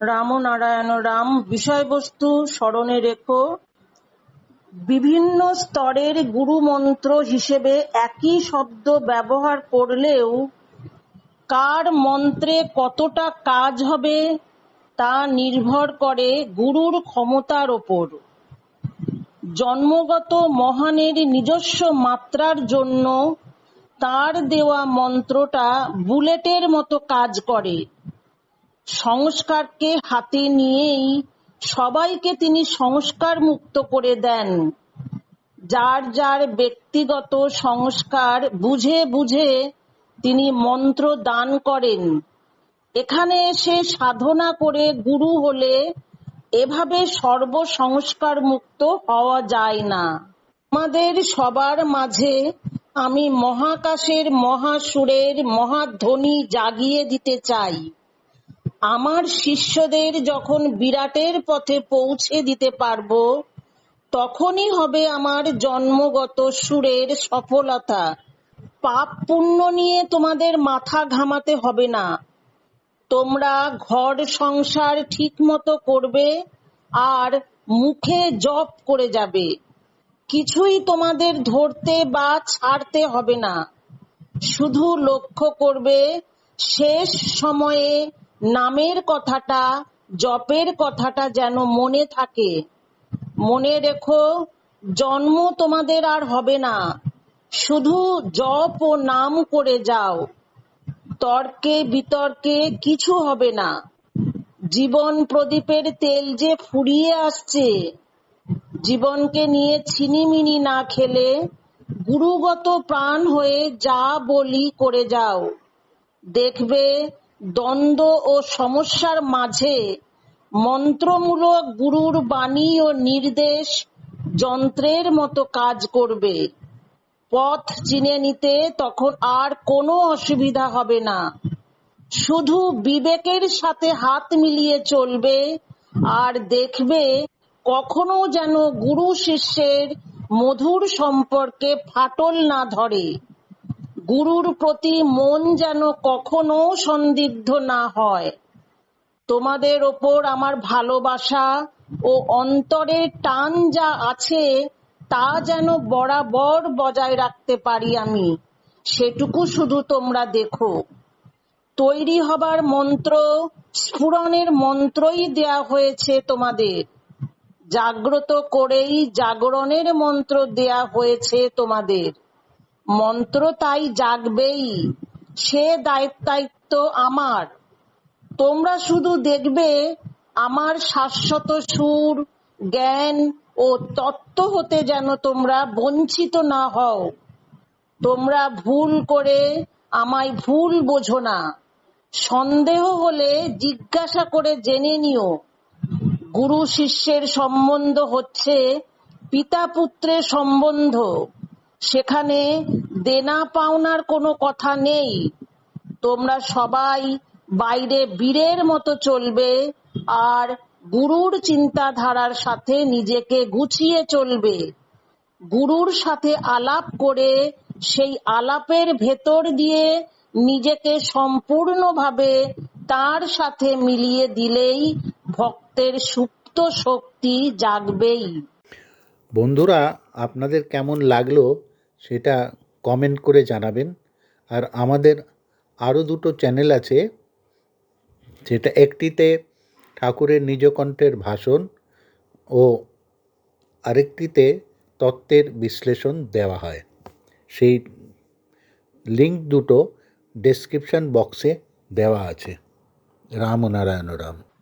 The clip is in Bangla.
রামনারায়ণ রাম বিষয়বস্তু স্মরণে রেখো। বিভিন্ন স্তরের গুরুমন্ত্র হিসেবে একই শব্দ ব্যবহার করলেও কার মন্ত্রে কতটা কাজ হবে তা নির্ভর করে গুরুর ক্ষমতার ওপর। জন্মগত মহানের নিজস্ব মাত্রার জন্য তার দেওয়া মন্ত্রটা বুলেটের মতো কাজ করে। সংস্কারকে হাতে নিয়েই সবাইকে তিনি সংস্কার মুক্ত করে দেন। যার যার ব্যক্তিগত সংস্কার বুঝে বুঝে তিনি মন্ত্র দান করেন। এখানে এসে সাধনা করে গুরু হলে এভাবে সর্বসংস্কার মুক্ত হওয়া যায় না। আমাদের সবার মাঝে আমি মহাকাশের মহাসুরের মহাধ্বনি জাগিয়ে দিতে চাই। আমার শিষ্যদের যখন বিরাটের পথে পৌঁছে দিতে পারব, তখনই হবে আমার জন্মগত সুরের সফলতা। পাপ পুণ্য নিয়ে তোমাদের মাথা ঘামাতে হবে না। তোমরা ঘর সংসার ঠিক মতো করবে আর মুখে জপ করে যাবে। কিছুই তোমাদের ধরতে বা ছাড়তে হবে না। শুধু লক্ষ্য করবে, শেষ সময়ে নামের কথাটা, জপের কথাটা যেন মনে থাকে। মনে রেখো, জন্ম তোমাদের আর হবে না। শুধু জপ ও নাম করে যাও। তর্কে বিতর্কে কিছু হবে না। জীবন প্রদীপের তেল যে ফুরিয়ে আসছে, জীবনকে নিয়ে ছিনিমিনি না খেলে গুরুগত প্রাণ হয়ে যা বলি করে যাও। দেখবে দ্বন্দ্ব ও সমস্যার মাঝে মন্ত্রমূলক গুরুর বাণী ও নির্দেশ যন্ত্রের মতো কাজ করবে। পথ চিনে নিতে তখন আর কোনো অসুবিধা হবে না। শুধু বিবেকের সাথে হাত মিলিয়ে চলবে আর দেখবে কখনো যেন গুরু শিষ্যের মধুর সম্পর্কে ফাটল না ধরে। গুরুর প্রতি মন যেন কখনো সন্দিগ্ধ না হয়। তোমাদের ওপর আমার ভালোবাসা ও অন্তরের টান যা আছে, তা যেন বরাবর বজায় রাখতে পারি আমি। সেটুকু শুধু তোমরা দেখো। তৈরি হবার মন্ত্র, স্ফুরণের মন্ত্রই দেয়া হয়েছে তোমাদের। জাগ্রত করেই জাগরণের মন্ত্র দেয়া হয়েছে তোমাদের। মন্ত্র তাই জাগবেই, সে দায়িত্ব আমার। তোমরা শুধু দেখবে আমার শাশ্বত সুর, জ্ঞান ও তত্ত্ব হতে যেন তোমরা বঞ্চিত না হও। তোমরা ভুল করে আমায় ভুল বোঝো না। সন্দেহ হলে জিজ্ঞাসা করে জেনে নিও। গুরু শিষ্যের সম্বন্ধ হচ্ছে পিতা পুত্রের সম্বন্ধ। সেখানে দেনা পাওনার কোনো কথা নেই। তোমরা সবাই বাইরে বীরের মতো চলবে আর গুরুর চিন্তাধারার সাথে নিজেকে গুছিয়ে চলবে। গুরুর সাথে আলাপ করে সেই আলাপের ভেতর দিয়ে নিজেকে সম্পূর্ণভাবে তার সাথে মিলিয়ে দিলেই ভক্তের সুপ্ত শক্তি জাগবেই। বন্ধুরা, আপনাদের কেমন লাগল সেটা কমেন্ট করে জানাবেন। আর আমাদের আরও দুটো চ্যানেল আছে সেটা একটিতে ঠাকুরের নিজকণ্ঠের ভাষণ ও আরেকটিতে তত্ত্বের বিশ্লেষণ দেওয়া হয়। সেই লিঙ্ক দুটো ডেসক্রিপশন বক্সে দেওয়া আছে। রাম নারায়ণ রাম।